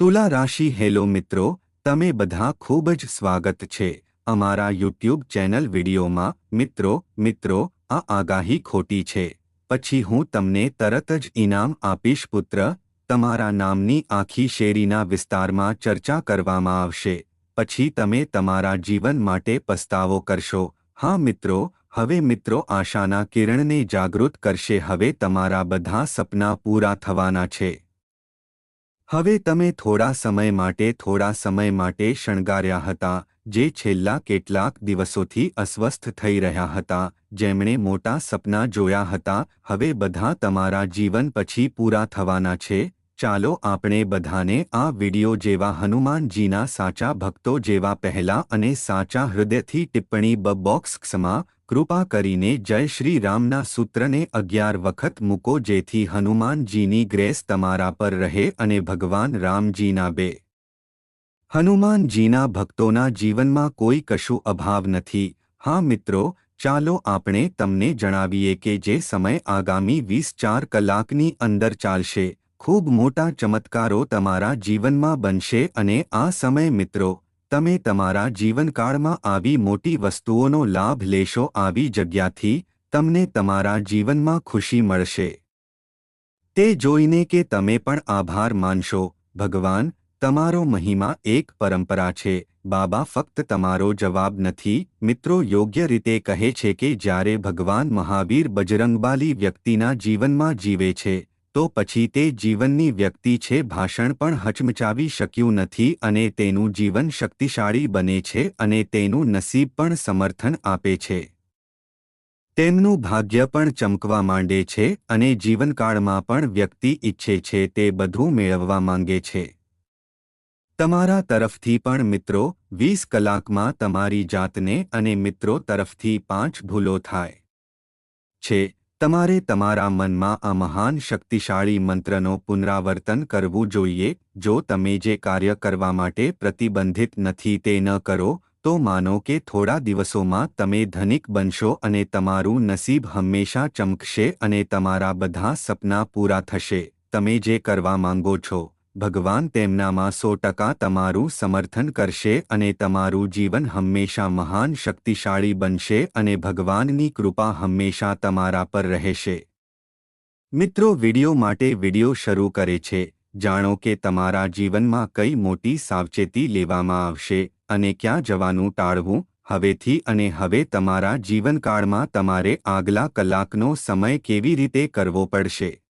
તુલા રાશિ હેલો મિત્રો, તમે બધા ખૂબ જ સ્વાગત છે અમારા યુટ્યુબ ચેનલ વિડીયોમાં. મિત્રો મિત્રો, આ આગાહી ખોટી છે. પછી હું તમને તરત જ ઇનામ આપીશ પુત્ર, તમારા નામની આખી શેરીના વિસ્તારમાં ચર્ચા કરવામાં આવશે. પછી તમે તમારા જીવન માટે પસ્તાવો કરશો. હા મિત્રો, હવે મિત્રો આશાના કિરણને જાગૃત કરશે, હવે તમારા બધા સપના પૂરા થવાના છે. હવે તમે થોડા સમય માટે થોડા સમય માટે શણગાર્યા હતા, જે છેલ્લા કેટલાક દિવસોથી અસ્વસ્થ થઈ રહ્યા હતા, જેમણે મોટા સપના જોયા હતા, હવે બધા તમારા જીવન પછી પૂરા થવાના છે ચાલો આપણે બધાને આ વિડિયો જેવા હનુમાનજીના સાચા ભક્તો જેવા પહેલા અને સાચા હૃદયથી ટિપ્પણી બ કૃપા કરીને જય શ્રી રામના સૂત્રને અગિયાર વખત મૂકો જેથી હનુમાનજીની ગ્રેસ તમારા પર રહે અને ભગવાન રામજીના બે. હનુમાનજીના ભક્તોના જીવનમાં કોઈ કશું અભાવ નથી. હા મિત્રો, ચાલો આપણે તમને જણાવીએ કે જે સમય આગામી વીસ ચાર કલાકની અંદર ચાલશે. ખૂબ મોટા ચમત્કારો તમારા જીવનમાં બનશે અને આ સમય મિત્રો, તમે તમારા જીવનકાળમાં આવી મોટી વસ્તુઓનો લાભ લેશો આવી જગ્યાથી, તમને તમારા જીવનમાં ખુશી મળશે. તે જોઈને કે તમે પણ આભાર માનશો, ભગવાન, તમારો મહિમા એક પરંપરા છે, બાબા ફક્ત તમારો જવાબ નથી, મિત્રો યોગ્ય રીતે કહે છે કે જ્યારે ભગવાન મહાવીર બજરંગબાલી વ્યક્તિના જીવનમાં જીવે છે તો પછી તે જીવનની વ્યક્તિ છે, ભાષણ પણ હચમચાવી શક્યું નથી અને તેનું જીવન શક્તિશાળી બને છે અને તેનું નસીબ પણ સમર્થન આપે છે. તેમનું ભાગ્ય પણ ચમકવા માંડે છે અને જીવનકાળમાં પણ વ્યક્તિ ઈચ્છે છે તે બધું મેળવવા માંગે છે. તમારા તરફથી પણ મિત્રો, વીસ કલાકમાં તમારી જાતને અને મિત્રો તરફથી પાંચ ભૂલો થાય છે. તમારે તમારા મનમાં આ મહાન શક્તિશાળી મંત્રનો પુનરાવર્તન કરવું જોઈએ. જો તમે જે કાર્ય કરવા માટે પ્રતિબંધિત નથી તે ન કરો, તો માનો કે થોડા દિવસોમાં તમે ધનિક બનશો અને તમારું નસીબ હંમેશા ચમકશે અને તમારા બધા સપના પૂરા થશે. તમે જે કરવા માંગો છો ભગવાન તેમનામાં સો ટકા તમારું સમર્થન કરશે અને તમારું જીવન હંમેશા મહાન શક્તિશાળી બનશે અને ભગવાનની કૃપા હંમેશા તમારા પર રહેશે. મિત્રો, વિડિયો માટે વિડિયો શરૂ કરે છે. જાણો કે તમારા જીવનમાં કઈ મોટી સાવચેતી લેવામાં આવશે અને ક્યાં જવાનું ટાળવું, હવેથી અને હવે તમારા જીવનકાળમાં તમારે આગલા કલાકનો સમય કેવી રીતે કરવો પડશે?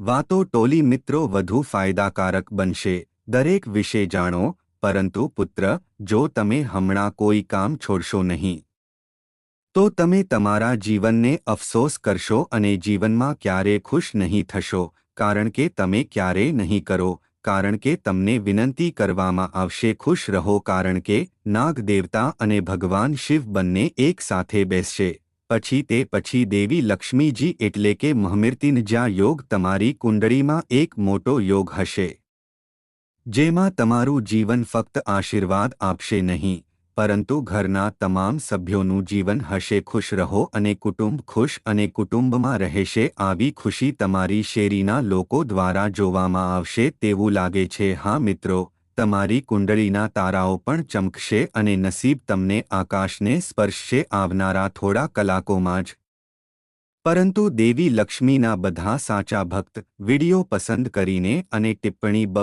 વાતો ટોલી મિત્રો વધુ ફાયદાકારક બનશે. દરેક વિશે જાણો, પરંતુ પુત્ર, જો તમે હમણાં કોઈ કામ છોડશો નહીં, તો તમે તમારા જીવનને અફસોસ કરશો અને જીવનમાં ક્યારે ખુશ નહીં થશો, કારણ કે તમે ક્યારે નહીં કરો, કારણ કે તમને વિનંતી કરવામાં આવશે, ખુશ રહો, કારણ કે નાગ દેવતા અને ભગવાન શિવ બંને એક સાથે બેસશે. પછી તે પછી દેવી લક્ષ્મીજી એટલે કે મહમિર્તિનજા યોગ તમારી કુંડળીમાં એક મોટો યોગ હશે. જેમાં તમારું જીવન ફક્ત આશીર્વાદ આપશે નહીં, પરંતુ ઘરના તમામ સભ્યોનું જીવન હશે ખુશ રહો અને કુટુંબ ખુશ અને કુટુંબમાં રહેશે આવી ખુશી તમારી શેરીના લોકો દ્વારા જોવામાં આવશે તેવું લાગે છે. હા મિત્રો તમારી કુંડળીના તારાઓ પણ ચમકશે અને નસીબ તમને આકાશને સ્પર્શશે આવનારા થોડા કલાકોમાં જ. પરંતુ દેવી લક્ષ્મીના બધા સાચા ભક્ત, વિડિયો પસંદ કરીને અને ટિપ્પણી બ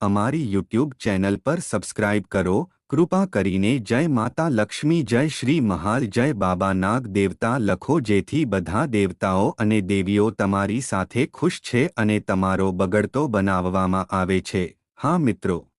અમારી યુટ્યુબ ચેનલ પર સબસ્ક્રાઇબ કરો. કૃપા કરીને જય માતા લક્ષ્મી, જય શ્રી મહાલ, જય બાબા નાગ દેવતા લખો જેથી બધા દેવતાઓ અને દેવીઓ તમારી સાથે ખુશ છે અને તમારો બગડતો બનાવવામાં આવે છે. હા, મિત્રો.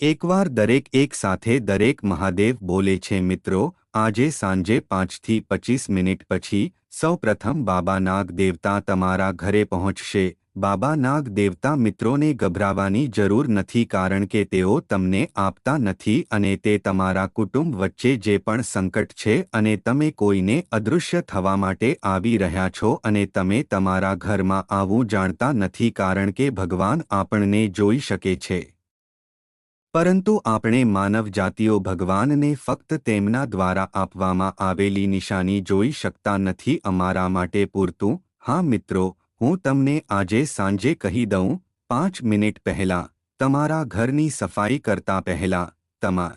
એકવાર દરેક એક સાથે દરેક મહાદેવ બોલે છે, મિત્રો, આજે સાંજે પાંચથી પચીસ મિનિટ પછી સૌપ્રથમ બાબા નાગ દેવતા તમારા ઘરે પહોંચશે. બાબા નાગ દેવતા મિત્રોને ગભરાવાની જરૂર નથી કારણ કે તેઓ તમને આપતા નથી અને તે તમારા કુટુંબ વચ્ચે જે પણ સંકટ છે અને તમે કોઈને અદૃશ્ય થવા માટે આવી રહ્યા છો અને તમે તમારા ઘરમાં આવું જાણતા નથી કારણ કે ભગવાન આપણને જોઈ શકે છે. પરંતુ આપણે માનવ જાતિઓ ભગવાનને ફક્ત તેમના દ્વારા આપવામાં આવેલી નિશાની જોઈ શકતા નથી અમારા માટે પૂરતું. હા મિત્રો હું તમને આજે સાંજે કહી દઉં, પાંચ મિનિટ પહેલાં તમારા ઘરની સફાઈ કરતા પહેલા તમા,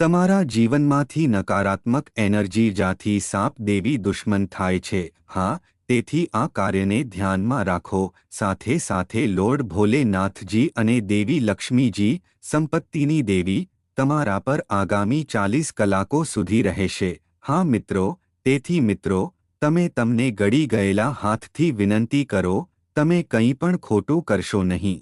તમારા જીવનમાંથી નકારાત્મક એનર્જી જાથી સાપ દેવી દુશ્મન થાય છે. હા, તેથી આ કાર્યને ધ્યાનમાં રાખો. સાથે સાથે લોર્ડ ભોલેનાથજી અને દેવી લક્ષ્મીજી, સંપત્તિની દેવી, તમારા પર આગામી ચાલીસ કલાકો સુધી રહેશે. હા મિત્રો, તેથી મિત્રો તમે તમને ગળી ગયેલા હાથથી વિનંતી કરો, તમે કંઈ પણ ખોટું કરશો નહીં.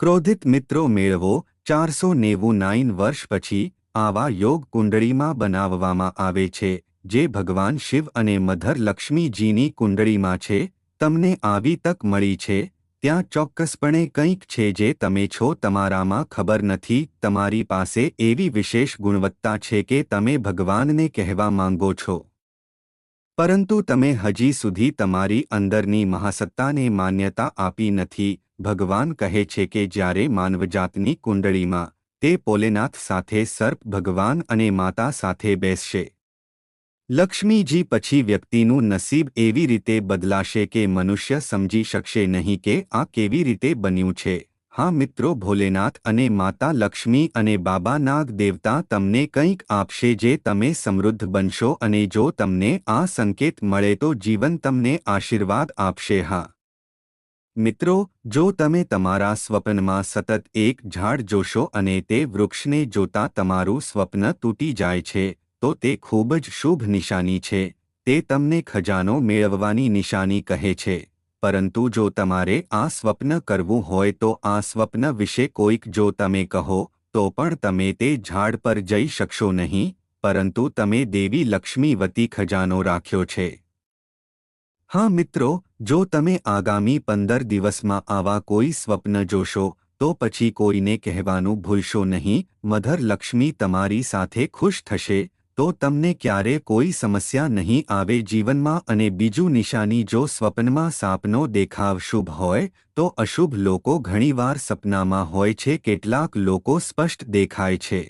ક્રોધિત મિત્રો મેળવો, ચારસો નેવું નાઇન વર્ષ પછી, આવા યોગ કુંડળીમાં બનાવવામાં આવે છે, જે ભગવાન શિવ અને મધર લક્ષ્મીજીની કુંડળીમાં છે, તમને આવી તક મળી છે, ત્યાં ચોક્કસપણે કંઈક છે જે તમે છો તમારામાં ખબર નથી, તમારી પાસે એવી વિશેષ ગુણવત્તા છે કે તમે ભગવાનને કહેવા માંગો છો. પરંતુ તમે હજી સુધી તમારી અંદરની મહાસત્તાને માન્યતા આપી નથી. ભગવાન કહે છે કે જ્યારે માનવજાતની કુંડળીમાં તે પોલેનાથ સાથે સર્પ ભગવાન અને માતા સાથે બેસશે, લક્ષ્મીજી પછી વ્યક્તિનું નસીબ એવી રીતે બદલાશે કે મનુષ્ય સમજી શકશે નહીં કે આ કેવી રીતે બન્યું છે. હા મિત્રો ભોલેનાથ અને માતા લક્ષ્મી અને બાબા નાગ દેવતા તમને કંઈક આપશે જે તમે સમૃદ્ધ બનશો અને જો તમને આ સંકેત મળે તો જીવન તમને આશીર્વાદ આપશે, હા. મિત્રો, જો તમે તમારા સ્વપ્નમાં સતત એક ઝાડ જોશો અને તે વૃક્ષને જોતા તમારું સ્વપ્ન તૂટી જાય છે, તો તે ખૂબ જ શુભ નિશાની છે. તે તમને ખજાનો મેળવવાની નિશાની કહે છે. પરંતુ જો તમારે આ સ્વપ્ન કરવું હોય તો આ સ્વપ્ન વિશે કોઈક જો તમે કહો, તો પણ તમે તે ઝાડ પર જઈ શકશો નહીં, પરંતુ તમે દેવી લક્ષ્મી વતી ખજાનો રાખ્યો છે. હા મિત્રો, જો તમે આગામી પંદર દિવસમાં આવા કોઈ સ્વપ્ન જોશો, તો પછી કોઈને કહેવાનું ભૂલશો નહીં, મધર લક્ષ્મી તમારી સાથે ખુશ થશે તો તમને ક્યારે કોઈ સમસ્યા નહીં આવે જીવનમાં અને બીજું નિશાની જો સ્વપ્નમાં સાપનો દેખાવ શુભ હોય, તો અશુભ લોકો ઘણીવાર સપનામાં હોય છે. કેટલાક લોકો સ્પષ્ટ દેખાય છે.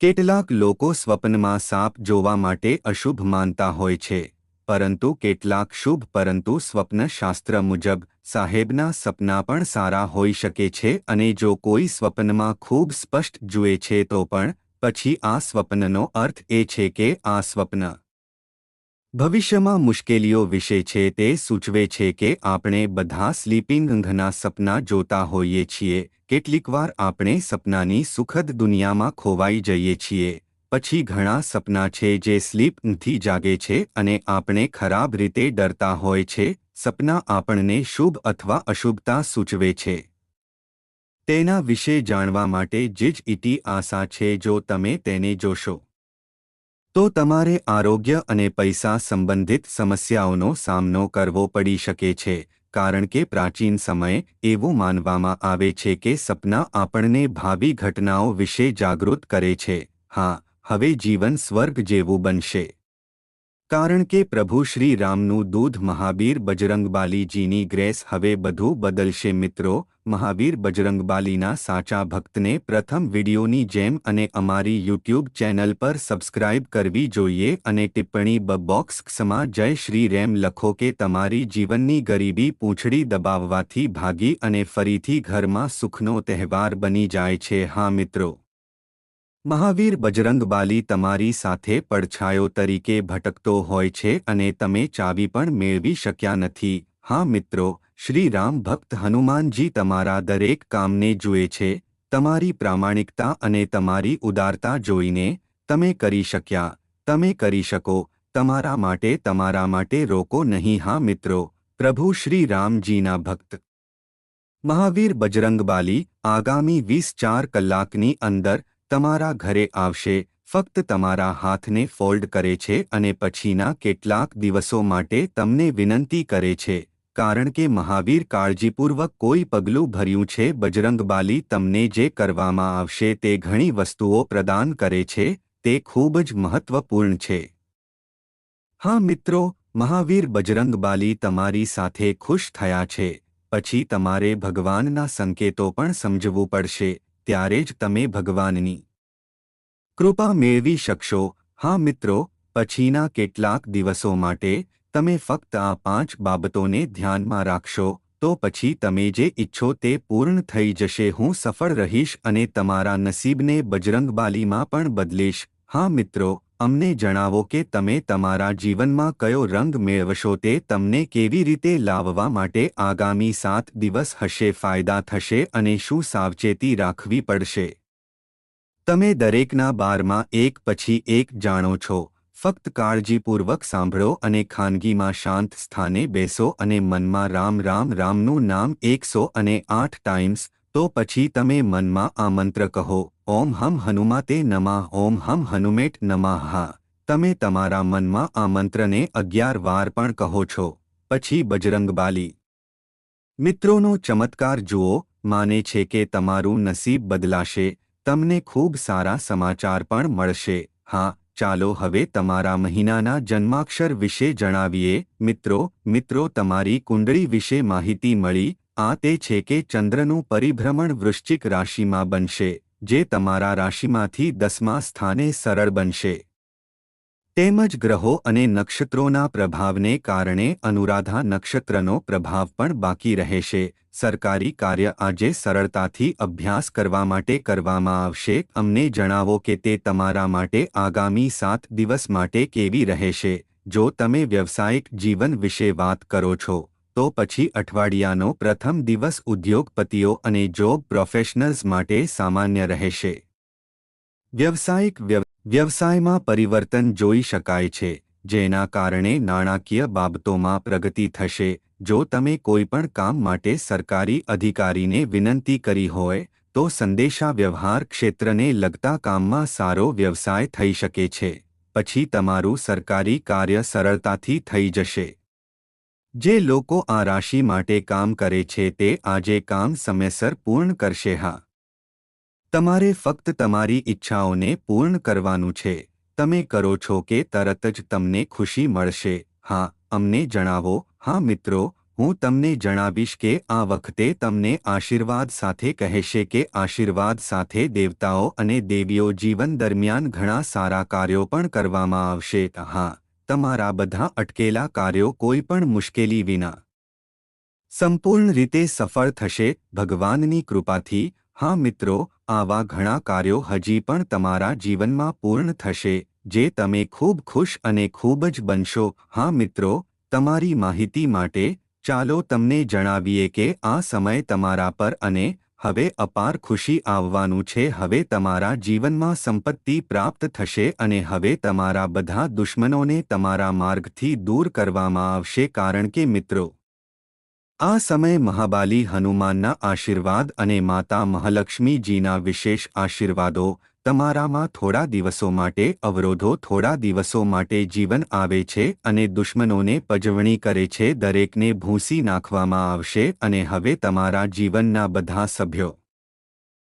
કેટલાક લોકો સ્વપ્નમાં સાપ જોવા માટે અશુભ માનતા હોય છે. પરંતુ કેટલાક શુભ, પરંતુ સ્વપ્નશાસ્ત્ર મુજબ, સાહેબના સપના પણ સારા હોઈ શકે છે અને જો કોઈ સ્વપ્નમાં ખૂબ સ્પષ્ટ જુએ છે તો પણ પછી આ સ્વપ્નનો અર્થ એ છે કે આ સ્વપ્ન ભવિષ્યમાં મુશ્કેલીઓ વિશે છે તે સૂચવે છે કે આપણે બધા સ્લીપિંગ ઊંઘના સપના જોતા હોઈએ છીએ. કેટલીકવાર આપણે સપનાની સુખદ દુનિયામાં ખોવાઈ જઈએ છીએ. પછી ઘણા સપના છે જે સ્લીપથી જાગે છે અને આપણે ખરાબ રીતે ડરતા હોય છે. સપના આપણને શુભ અથવા અશુભતા સૂચવે છે. તેના વિશે જાણવા માટે જીજ ઇટી આશા છે જો તમે તેને જોશો. તો તમારે આરોગ્ય અને પૈસા સંબંધિત સમસ્યાઓનો સામનો કરવો પડી શકે છે, કારણ કે પ્રાચીન સમયે એવું માનવામાં આવે છે કે સપના આપણને ભાવિ ઘટનાઓ વિશે જાગૃત કરે છે. હા, હવે જીવન સ્વર્ગ જેવું બનશે. કારણ કે પ્રભુ શ્રી રામનું દૂધ મહાબીર બજરંગબાલીજીની ગ્રેસ હવે બધું બદલશે મિત્રો મહાવીર બજરંગબાલીના સાચા ભક્તને પ્રથમ વિડીયોની જેમ અને અમારી યુટ્યુબ ચેનલ પર સબસ્ક્રાઇબ કરવી જોઈએ અને ટિપ્પણી બ બોક્સમાં જય શ્રી રેમ લખો કે તમારી જીવનની ગરીબી પૂંછડી દબાવવાથી ભાગી અને ફરીથી ઘરમાં સુખનો તહેવાર બની જાય છે. હા, મિત્રો. મહાવીર બજરંગબાલી તમારી સાથે પડછાયો તરીકે ભટકતો હોય છે અને તમે ચાવી પણ મેળવી શક્યા નથી. હા, મિત્રો. શ્રી રામ ભક્ત હનુમાનજી તમારા દરેક કામને જુએ છે, તમારી પ્રામાણિકતા અને તમારી ઉદારતા જોઈને તમે કરી શક્યા, તમે કરી શકો, તમારા માટે તમારા માટે રોકો નહીં. હા મિત્રો, પ્રભુ શ્રી રામજીના ભક્ત. મહાવીર બજરંગબાલી આગામી વીસ ચાર કલાકની અંદર તમારા ઘરે આવશે, ફક્ત તમારા હાથને ફોલ્ડ કરે છે અને પછીના કેટલાક દિવસો માટે તમને વિનંતી કરે છે કારણ કે મહાવીર કાળજીપૂર્વક કોઈ પગલું ભર્યું છે, બજરંગબાલી તમને જે કરવામાં આવશે તે ઘણી વસ્તુઓ પ્રદાન કરે છે, તે ખૂબ જ મહત્વપૂર્ણ છે. હા મિત્રો, મહાવીર બજરંગબાલી તમારી સાથે ખુશ થયા છે, પછી તમારે ભગવાનના સંકેતો પણ સમજવું પડશે, ત્યારે જ તમે ભગવાનની કૃપા મેળવી શકશો. હા મિત્રો, પછીના કેટલાક દિવસો માટે તમે ફક્ત આ પાંચ બાબતોને ધ્યાનમાં રાખશો, તો પછી તમે જે ઈચ્છો તે પૂર્ણ થઈ જશે. હું સફળ રહીશ અને તમારા નસીબને બજરંગબાલીમાં પણ બદલીશ. હા મિત્રો, અમને જણાવો કે તમે તમારા જીવનમાં કયો રંગ મેળવશો તે તમને કેવી રીતે લાવવા માટે આગામી સાત દિવસ હશે, ફાયદા થશે અને શું સાવચેતી રાખવી પડશે. તમે દરેકના બારમાં એક પછી એક જાણો છો. ફક્ત કાળજીપૂર્વક સાંભળો અને ખાનગીમાં શાંત સ્થાને બેસો અને મનમાં રામ રામ રામનું નામ એકસો અને આઠ ટાઈમ્સ, તો પછી તમે મનમાં આ મંત્ર કહો, ઓમ હમ હનુમાતે નમા, ઓમ હમ હનુમેટ નમા. હા તમે તમારા મનમાં આ મંત્રને અગિયાર વાર પણ કહો છો. પછી બજરંગબાલી મિત્રોનો ચમત્કાર જુઓ, માને છે કે તમારું નસીબ બદલાશે, તમને ખૂબ સારા સમાચાર પણ મળશે. હા ચાલો હવે તમારા મહિનાના જન્માક્ષર વિશે જણાવીએ. મિત્રો મિત્રો, તમારી કુંડળી વિશે માહિતી મળી. આ તે છે કે ચંદ્રનું પરિભ્રમણ વૃશ્ચિક રાશિમાં બનશે, જે તમારા રાશિમાંથી દસમા સ્થાને સરળ બનશે. તેમજ ગ્રહો અને નક્ષત્રોના પ્રભાવને કારણે અનુરાધા નક્ષત્રનો પ્રભાવ પણ બાકી રહેશે. સરકારી કાર્ય આજે સરળતાથી અભ્યાસ કરવા માટે કરવામાં આવશે. અમને જણાવો કે તે તમારા માટે આગામી સાત દિવસ માટે કેવી રહેશે? જો તમે વ્યવસાયિક જીવન વિશે વાત કરો છો, તો પછી અઠવાડિયાનો પ્રથમ દિવસ ઉદ્યોગપતિઓ અને જોબ પ્રોફેશનલ્સ માટે સામાન્ય રહેશે. વ્યવસાયિક વ્યવસાયમાં પરિવર્તન જોઈ શકાય છે, જેના કારણે નાણાકીય બાબતોમાં પ્રગતિ થશે. જો તમે કોઈપણ કામ માટે સરકારી અધિકારીને વિનંતી કરી હોય, તો સંદેશા વ્યવહાર ક્ષેત્રને લગતા કામમાં સારો વ્યવસાય થઈ શકે છે. પછી તમારું સરકારી કાર્ય સરળતાથી થઈ જશે. જે લોકો આ રાશિ માટે કામ કરે છે તે આજે કામ સમયસર પૂર્ણ કરશે. હા. તમારે ફક્ત તમારી ઈચ્છાઓને પૂર્ણ કરવાનું છે. તમે કરો છો કે તરત જ તમને ખુશી મળશે. હા, અમને જણાવો. હા, મિત્રો, હું તમને જણાવીશ કે આ વખતે તમને આશીર્વાદ સાથે કહેશે કે આશીર્વાદ સાથે દેવતાઓ અને દેવીઓ જીવન દરમિયાન ઘણા સારા કાર્યો પણ કરવામાં આવશે. હા, તમારા બધા અટકેલા કાર્યો કોઈ પણ મુશ્કેલી વિના. સંપૂર્ણ રીતે સફળ થશે. ભગવાનની કૃપાથી હા મિત્રો, આવા ઘણા કાર્યો હજી પણ તમારા જીવનમાં પૂર્ણ થશે, જે તમે ખૂબ ખુશ અને ખૂબ જ બનશો. હા મિત્રો, તમારી માહિતી માટે ચાલો તમને જણાવીએ કે આ સમય તમારા પર અને હવે અપાર ખુશી આવવાનું છે. હવે તમારા જીવનમાં સંપત્તિ પ્રાપ્ત થશે અને હવે તમારા બધા દુશ્મનોને તમારા માર્ગથી દૂર કરવામાં આવશે. કારણ કે મિત્રો આ સમય મહાબાલી હનુમાનના આશીર્વાદ અને માતા મહાલક્ષ્મીજીના વિશેષ આશીર્વાદો તમારામાં થોડા દિવસો માટે, અવરોધો થોડા દિવસો માટે જીવન આવે છે અને દુશ્મનોને પજવણી કરે છે દરેકને ભૂંસી નાખવામાં આવશે અને હવે તમારા જીવનના બધા સભ્યો